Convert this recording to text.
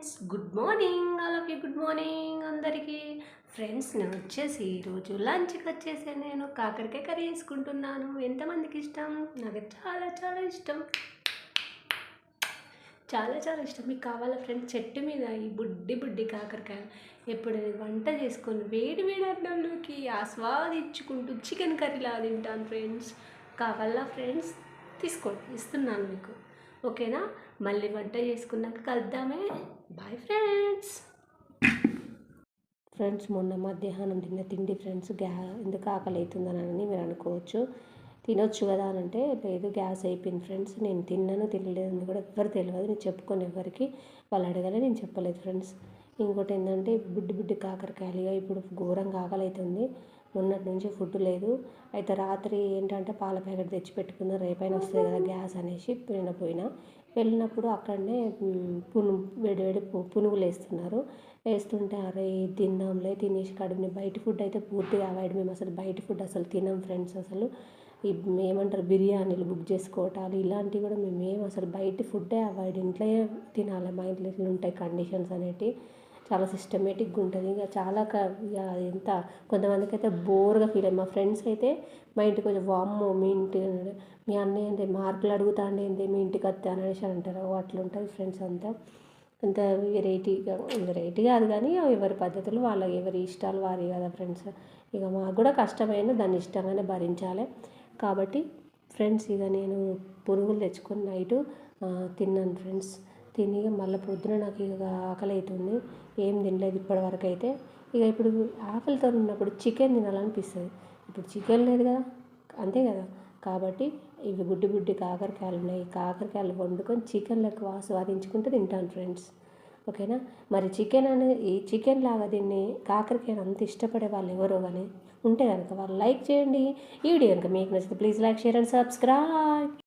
Friends good morning. All good morning అందరికీ. Friends నేను వచ్చేసి ఈరోజు లంచ్కి వచ్చేసి నేను కాకరకాయ కర్రీ వేసుకుంటున్నాను. ఎంతమందికి ఇష్టం? నాకు చాలా చాలా ఇష్టం. చాలా చాలా ఇష్టం. మీకు కావాలా ఫ్రెండ్స్? చెట్టు మీద ఈ బుడ్డి బుడ్డి కాకరకాయ ఎప్పుడు వంట చేసుకొని వేడి వేడి అన్నంలోకి ఆస్వాదించుకుంటూ చికెన్ కర్రీలా తింటాను ఫ్రెండ్స్. కావాలా ఫ్రెండ్స్? తీసుకోండి. ఇస్తున్నాను మీకు. ఓకేనా? మళ్ళీ వంట చేసుకున్నాక కలుద్దామే. బాయ్ ఫ్రెండ్స్ ఫ్రెండ్స్ మొన్న మధ్యాహ్నం తిన్న తిండి ఫ్రెండ్స్ గ్యా ఎందుకు ఆకలి అవుతుందని మీరు అనుకోవచ్చు. తినొచ్చు కదా అని అంటే లేదు గ్యాస్ అయిపోయింది ఫ్రెండ్స్ నేను తిన్నాను తినలేదు అని కూడా ఎవరు తెలియదు. నేను చెప్పుకొని ఎవరికి వాళ్ళు అడగాలి నేను చెప్పలేదు ఫ్రెండ్స్ ఇంకోటి ఏంటంటే బుడ్డి బుడ్డి కాకరకాయలుగా ఇప్పుడు ఘోరంగా ఆకలి అవుతుంది మొన్నటి నుంచి ఫుడ్ లేదు. అయితే రాత్రి ఏంటంటే పాల ప్యాకెట్ తెచ్చి పెట్టుకున్న రేపైనా వస్తుంది కదా గ్యాస్ అనేసి పోయిన పోయిన. వెళ్ళినప్పుడు అక్కడనే పును వేడివేడి పునుగులు వేస్తున్నారు. వేస్తుంటే అరే తిందాంలే తినేసి కడుపుని బయట ఫుడ్ అయితే పూర్తిగా అవాయిడ్ మేము అసలు బయట ఫుడ్ అసలు తినం ఫ్రెండ్స్ అసలు. ఈ ఏమంటారు బిర్యానీలు బుక్ చేసుకోవటాలు ఇలాంటివి కూడా మేము ఏం అసలు బయట ఫుడ్డే అవాయిడ్ ఇంట్లో తినాలి మా ఇంట్లో ఇట్లా ఉంటాయి కండిషన్స్ అనేటివి. చాలా సిస్టమేటిక్గా ఉంటుంది. ఇంకా చాలా ఇక ఎంత కొంతమందికి అయితే బోర్గా ఫీల్ అయ్యి మా ఫ్రెండ్స్ అయితే మా ఇంటికి వచ్చి వామ్మో మీ ఇంటి మీ అన్నయ్య అంటే మార్కులు అడుగుతాండి ఏంటి మీ ఇంటికి వస్తే అనేసి అంటారు. అట్లా ఉంటుంది ఫ్రెండ్స్ అంతా. అంత వెరైటీగా వెరైటీ కాదు కానీ ఎవరి పద్ధతులు వాళ్ళ ఎవరి ఇష్టాలు వారి కదా ఫ్రెండ్స్ ఇక మాకు కూడా కష్టమైన దాన్ని ఇష్టంగానే భరించాలి. కాబట్టి ఫ్రెండ్స్ ఇక నేను పురుగులు తెచ్చుకొని నైటు తిన్నాను ఫ్రెండ్స్ తిని మళ్ళీ పొద్దున నాకు ఇక ఆకలి అవుతుంది ఏం తినలేదు ఇప్పటివరకు అయితే ఇక ఇప్పుడు ఆకలితో ఉన్నప్పుడు చికెన్ తినాలనిపిస్తుంది. ఇప్పుడు చికెన్ లేదు కదా. అంతే కదా. కాబట్టి ఇవి గుడ్డి బుడ్డి కాకరకాయలు ఉన్నాయి. కాకరకాయలు వండుకొని చికెన్ లెక్క ఆస్వాదించుకుంటూ తింటాను ఫ్రెండ్స్. ఓకేనా? మరి చికెన్ అనేది ఈ చికెన్ లాగా దీన్ని కాకరకాయ అంత ఇష్టపడే వాళ్ళు ఎవరో కానీ ఉంటే కనుక వాళ్ళు లైక్ చేయండి. ఈ వీడియో కనుక మీకు నచ్చితే please like share and subscribe.